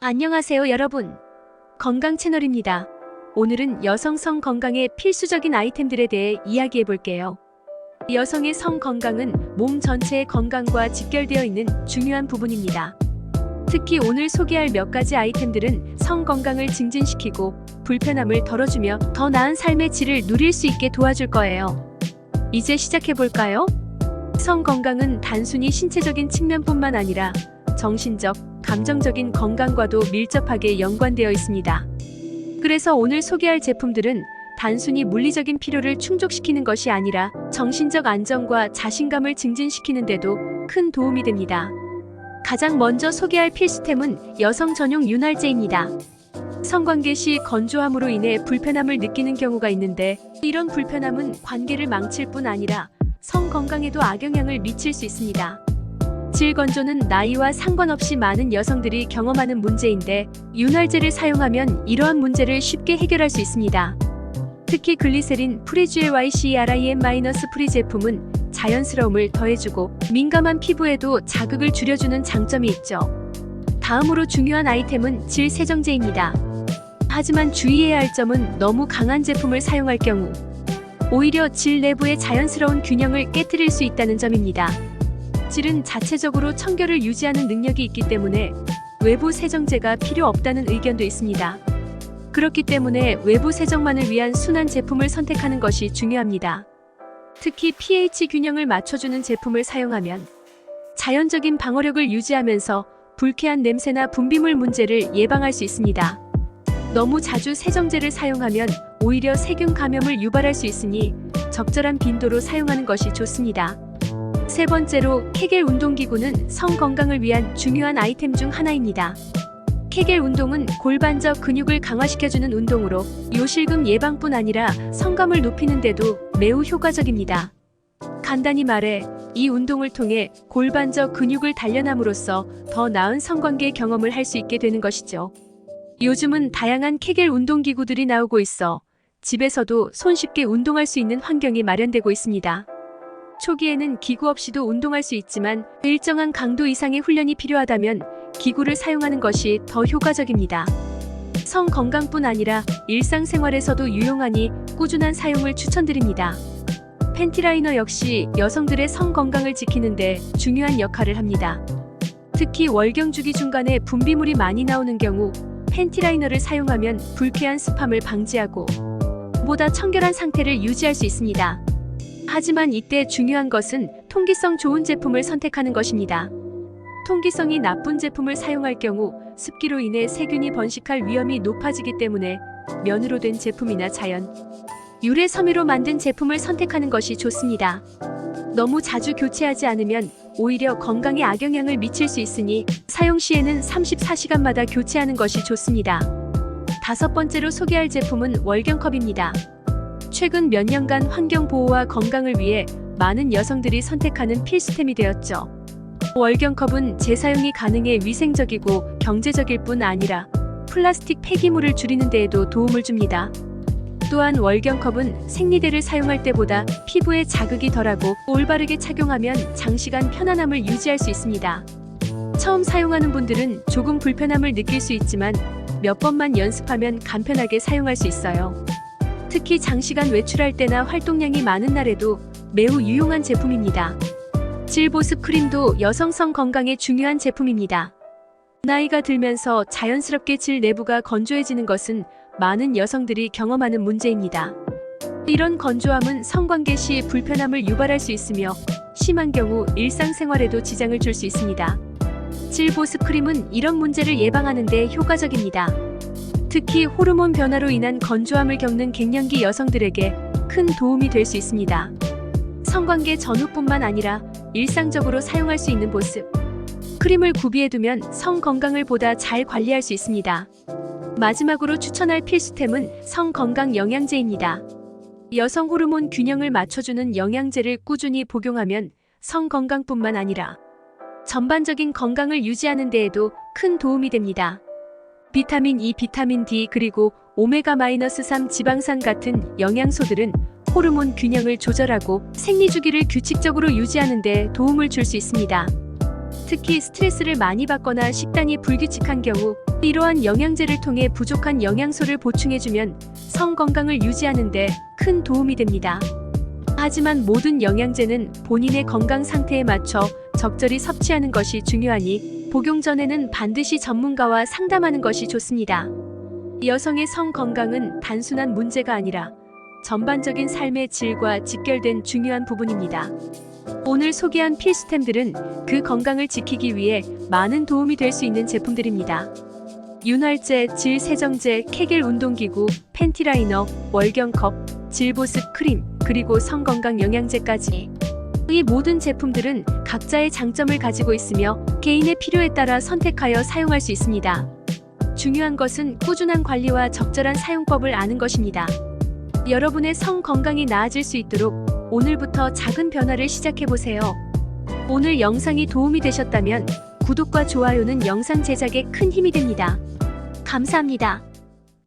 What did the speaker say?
안녕하세요, 여러분. 건강 채널입니다. 오늘은 여성 성 건강의 필수적인 아이템들에 대해 이야기해 볼게요. 여성의 성 건강은 몸 전체의 건강과 직결되어 있는 중요한 부분입니다. 특히 오늘 소개할 몇 가지 아이템들은 성 건강을 증진시키고 불편함을 덜어주며 더 나은 삶의 질을 누릴 수 있게 도와줄 거예요. 이제 시작해 볼까요? 성 건강은 단순히 신체적인 측면뿐만 아니라 정신적, 감정적인 건강과도 밀접하게 연관되어 있습니다. 그래서 오늘 소개할 제품들은 단순히 물리적인 필요를 충족시키는 것이 아니라 정신적 안정과 자신감을 증진시키는데도 큰 도움이 됩니다. 가장 먼저 소개할 필수템은 여성 전용 윤활제입니다. 성관계 시 건조함으로 인해 불편함을 느끼는 경우가 있는데 이런 불편함은 관계를 망칠 뿐 아니라 성 건강에도 악영향을 미칠 수 있습니다. 질 건조는 나이와 상관없이 많은 여성들이 경험하는 문제인데 윤활제를 사용하면 이러한 문제를 쉽게 해결할 수 있습니다. 특히 글리세린 프리쥬엘 YCRIM- 프리 제품은 자연스러움을 더해주고 민감한 피부에도 자극을 줄여주는 장점이 있죠. 다음으로 중요한 아이템은 질 세정제입니다. 하지만 주의해야 할 점은 너무 강한 제품을 사용할 경우 오히려 질 내부의 자연스러운 균형을 깨뜨릴 수 있다는 점입니다. 질은 자체적으로 청결을 유지하는 능력이 있기 때문에 외부 세정제가 필요 없다는 의견도 있습니다. 그렇기 때문에 외부 세정만을 위한 순한 제품을 선택하는 것이 중요합니다. 특히 pH 균형을 맞춰주는 제품을 사용하면 자연적인 방어력을 유지하면서 불쾌한 냄새나 분비물 문제를 예방할 수 있습니다. 너무 자주 세정제를 사용하면 오히려 세균 감염을 유발할 수 있으니 적절한 빈도로 사용하는 것이 좋습니다. 세 번째로 케겔 운동기구는 성 건강을 위한 중요한 아이템 중 하나입니다. 케겔 운동은 골반적 근육을 강화시켜주는 운동으로 요실금 예방뿐 아니라 성감을 높이는 데도 매우 효과적입니다. 간단히 말해 이 운동을 통해 골반적 근육을 단련함으로써 더 나은 성관계 경험을 할 수 있게 되는 것이죠. 요즘은 다양한 케겔 운동기구들이 나오고 있어 집에서도 손쉽게 운동할 수 있는 환경이 마련되고 있습니다. 초기에는 기구 없이도 운동할 수 있지만 일정한 강도 이상의 훈련이 필요하다면 기구를 사용하는 것이 더 효과적입니다. 성 건강뿐 아니라 일상생활에서도 유용하니 꾸준한 사용을 추천드립니다. 팬티라이너 역시 여성들의 성 건강을 지키는데 중요한 역할을 합니다. 특히 월경 주기 중간에 분비물이 많이 나오는 경우 팬티라이너를 사용하면 불쾌한 스팜을 방지하고 보다 청결한 상태를 유지할 수 있습니다. 하지만 이때 중요한 것은 통기성 좋은 제품을 선택하는 것입니다. 통기성이 나쁜 제품을 사용할 경우 습기로 인해 세균이 번식할 위험이 높아지기 때문에 면으로 된 제품이나 자연, 유래 섬유로 만든 제품을 선택하는 것이 좋습니다. 너무 자주 교체하지 않으면 오히려 건강에 악영향을 미칠 수 있으니 사용 시에는 34시간마다 교체하는 것이 좋습니다. 다섯 번째로 소개할 제품은 월경컵입니다. 최근 몇 년간 환경 보호와 건강을 위해 많은 여성들이 선택하는 필수템이 되었죠. 월경컵은 재사용이 가능해 위생적이고 경제적일 뿐 아니라 플라스틱 폐기물을 줄이는 데에도 도움을 줍니다. 또한 월경컵은 생리대를 사용할 때보다 피부에 자극이 덜하고 올바르게 착용하면 장시간 편안함을 유지할 수 있습니다. 처음 사용하는 분들은 조금 불편함을 느낄 수 있지만 몇 번만 연습하면 간편하게 사용할 수 있어요. 특히 장시간 외출할 때나 활동량이 많은 날에도 매우 유용한 제품입니다. 질보습 크림도 여성성 건강에 중요한 제품입니다. 나이가 들면서 자연스럽게 질 내부가 건조해지는 것은 많은 여성들이 경험하는 문제입니다. 이런 건조함은 성관계 시 불편함을 유발할 수 있으며 심한 경우 일상생활에도 지장을 줄 수 있습니다. 질보습 크림은 이런 문제를 예방하는 데 효과적입니다. 특히 호르몬 변화로 인한 건조함을 겪는 갱년기 여성들에게 큰 도움이 될 수 있습니다. 성관계 전후뿐만 아니라 일상적으로 사용할 수 있는 보습 크림을 구비해두면 성 건강을 보다 잘 관리할 수 있습니다. 마지막으로 추천할 필수템은 성 건강 영양제입니다. 여성 호르몬 균형을 맞춰주는 영양제를 꾸준히 복용하면 성 건강뿐만 아니라 전반적인 건강을 유지하는 데에도 큰 도움이 됩니다. 비타민 E, 비타민 D 그리고 오메가-3 지방산 같은 영양소들은 호르몬 균형을 조절하고 생리 주기를 규칙적으로 유지하는 데 도움을 줄 수 있습니다. 특히 스트레스를 많이 받거나 식단이 불규칙한 경우 이러한 영양제를 통해 부족한 영양소를 보충해주면 성 건강을 유지하는 데 큰 도움이 됩니다. 하지만 모든 영양제는 본인의 건강 상태에 맞춰 적절히 섭취하는 것이 중요하니 복용 전에는 반드시 전문가와 상담하는 것이 좋습니다. 여성의 성 건강은 단순한 문제가 아니라 전반적인 삶의 질과 직결된 중요한 부분입니다. 오늘 소개한 필수템들은 그 건강을 지키기 위해 많은 도움이 될 수 있는 제품들입니다. 윤활제, 질 세정제, 케겔 운동기구, 팬티라이너, 월경컵, 질보습 크림, 그리고 성건강 영양제까지. 이 모든 제품들은 각자의 장점을 가지고 있으며 개인의 필요에 따라 선택하여 사용할 수 있습니다. 중요한 것은 꾸준한 관리와 적절한 사용법을 아는 것입니다. 여러분의 성 건강이 나아질 수 있도록 오늘부터 작은 변화를 시작해 보세요. 오늘 영상이 도움이 되셨다면 구독과 좋아요는 영상 제작에 큰 힘이 됩니다. 감사합니다.